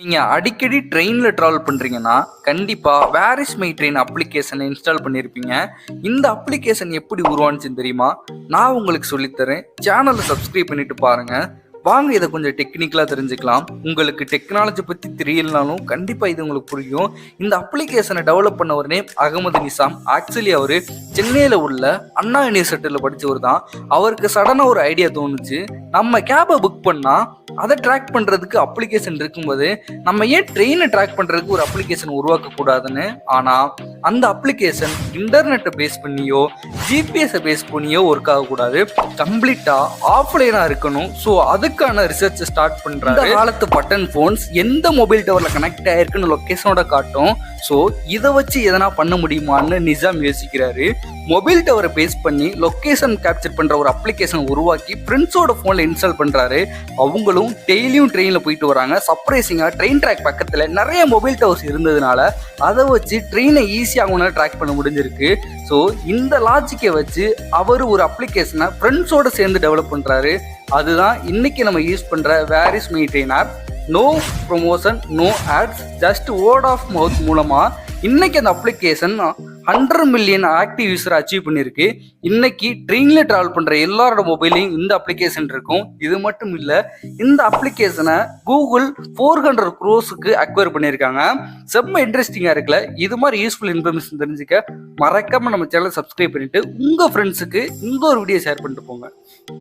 நீங்கள் அடிக்கடி ட்ரெயினில் ட்ராவல் பண்ணுறீங்கன்னா கண்டிப்பாக வேரிஸ் மை ட்ரெயின் அப்ளிகேஷனை இன்ஸ்டால் பண்ணியிருப்பீங்க இந்த அப்ளிகேஷன் எப்படி உருவானுச்சுன்னு தெரியுமா? நான் உங்களுக்கு சொல்லித்தரேன். சேனலை சப்ஸ்கிரைப் பண்ணிட்டு பாருங்கள் வாங்க இதை கொஞ்சம் டெக்னிக்கலாக தெரிஞ்சுக்கலாம். உங்களுக்கு டெக்னாலஜி பற்றி தெரியலனாலும் கண்டிப்பாக இது உங்களுக்கு புரியும். இந்த அப்ளிகேஷனை டெவலப் பண்ணவர் நேம் அகமது நிசாம் ஆக்சுவலி அவர் சென்னையில் உள்ள அண்ணா யூனிவர்சிட்டியில் படித்தவர் தான் அவருக்கு சடனாக ஒரு ஐடியா தோணுச்சு. நம்ம கேபை புக் பண்ணால் அதை ட்ராக் பண்ணுறதுக்கு அப்ளிகேஷன் இருக்கும்போது நம்ம ஏன் ட்ரெயினை ட்ராக் பண்ணுறதுக்கு ஒரு அப்ளிகேஷன் உருவாக்கக்கூடாதுன்னு? ஆனால் அந்த அப்ளிகேஷன் இன்டர்நெட்டை பேஸ் பண்ணியோ ஜிபிஎஸை பேஸ் பண்ணியோ ஒர்க் ஆகக்கூடாது. கம்ப்ளீட்டாக ஆஃப்லைனாக இருக்கணும். ஸோ அதுக்கான ரிசர்ச் ஸ்டார்ட் பண்ணுறாங்க காலத்து பட்டன் ஃபோன்ஸ் எந்த மொபைல் டவரில் கனெக்ட் ஆயிருக்குன்னு லொக்கேஷனோட காட்டும். ஸோ இதை வச்சு எதனா பண்ண முடியுமான்னு நிஜாம் யோசிக்கிறாரு. மொபைல் டவரை பேஸ் பண்ணி லொக்கேஷன் கேப்சர் பண்ணுற ஒரு அப்ளிகேஷன் உருவாக்கி ஃப்ரெண்ட்ஸோட ஃபோனில் இன்ஸ்டால் பண்ணுறாரு அவங்களும் டெய்லியும் ட்ரெயினில் போயிட்டு வராங்க. சர்ப்ரைசிங்காக ட்ரெயின் ட்ராக் பக்கத்தில் நிறைய மொபைல் டவர்ஸ் இருந்ததுனால அதை வச்சு ட்ரெயினை ஈஸியாக அவங்களால ட்ராக் பண்ண முடிஞ்சிருக்கு. ஸோ இந்த லாஜிக்கை வச்சு அவர் ஒரு அப்ளிகேஷனை ஃப்ரெண்ட்ஸோடு சேர்ந்து டெவலப் பண்ணுறாரு அதுதான் இன்னைக்கு நம்ம யூஸ் பண்ணுற where is me train app no promotion no ads just word of mouth மூலமாக இன்னைக்கு அந்த application hundred million active user achieve பண்ணியிருக்கு இன்னைக்கு ட்ரெயினில் ட்ராவல் பண்ணுற எல்லாரோட மொபைலையும் இந்த அப்ளிகேஷன் இருக்கும். இது மட்டும் இல்லை இந்த அப்ளிகேஷனை கூகுள் ஃபோர் ஹண்ட்ரட் க்ரோஸுக்கு அக்வயர் பண்ணியிருக்காங்க. செம்ம இன்ட்ரெஸ்டிங்காக இருக்குல்ல? இது மாதிரி யூஸ்ஃபுல் இன்ஃபர்மேஷன் தெரிஞ்சுக்க மறக்காமல் நம்ம சேனலை சப்ஸ்கிரைப் பண்ணிவிட்டு உங்கள் ஃப்ரெண்ட்ஸுக்கு இந்த ஒரு வீடியோ ஷேர் பண்ணிட்டு போங்க.